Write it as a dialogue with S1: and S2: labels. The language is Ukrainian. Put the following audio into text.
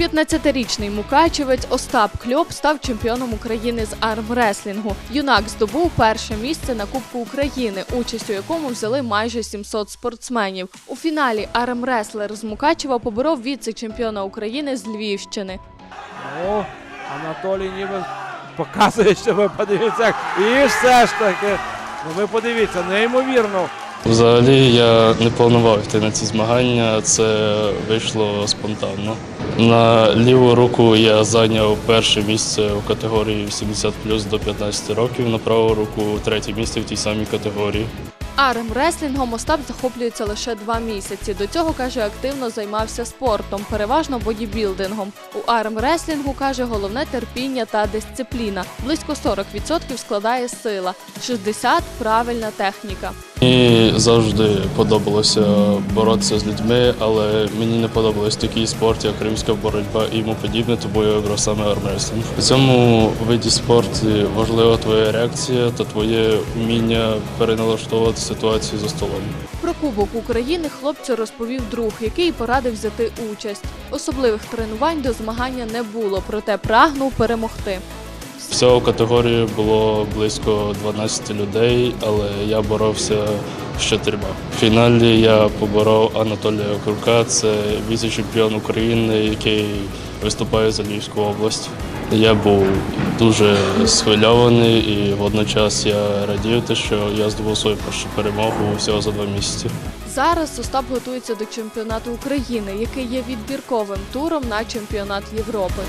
S1: 19-річний мукачевець Остап Кльоп став чемпіоном України з армреслінгу. Юнак здобув перше місце на Кубку України, участь у якому взяли майже 700 спортсменів. У фіналі армреслер з Мукачева поборов віце-чемпіона України з Львівщини.
S2: Ну, Анатолій ніби показує, що ви подивіться. І все ж таки. Ну ви подивіться, неймовірно.
S3: Взагалі я не планував йти на ці змагання, це вийшло спонтанно. На ліву руку я зайняв перше місце у категорії 70 до 15 років, на праву руку третє місце в тій самій категорії.
S1: Армреслінгом Остап захоплюється лише два місяці. До цього каже, активно займався спортом, переважно бодібілдингом. У армреслінгу каже, головне терпіння та дисципліна. Близько 40% складає сила, 60% – правильна техніка.
S3: Мені завжди подобалося боротися з людьми, але мені не подобались такі спорт, як римська боротьба і йому подібне, тому я обрав саме армрестлінг. У цьому виді спорту важлива твоя реакція та твоє вміння переналаштовувати ситуацію за столом.
S1: Про Кубок України хлопцю розповів друг, який порадив взяти участь. Особливих тренувань до змагання не було, проте прагнув перемогти.
S3: Всього категорії було близько 12 людей, але я боровся з чотирма. В фіналі я поборов Анатолія Курка, це віце-чемпіон України, який виступає за Львівську область. Я був дуже схвильований і водночас я радів, те, що я здобув свою першу перемогу всього за два місяці.
S1: Зараз Остап готується до чемпіонату України, який є відбірковим туром на чемпіонат Європи.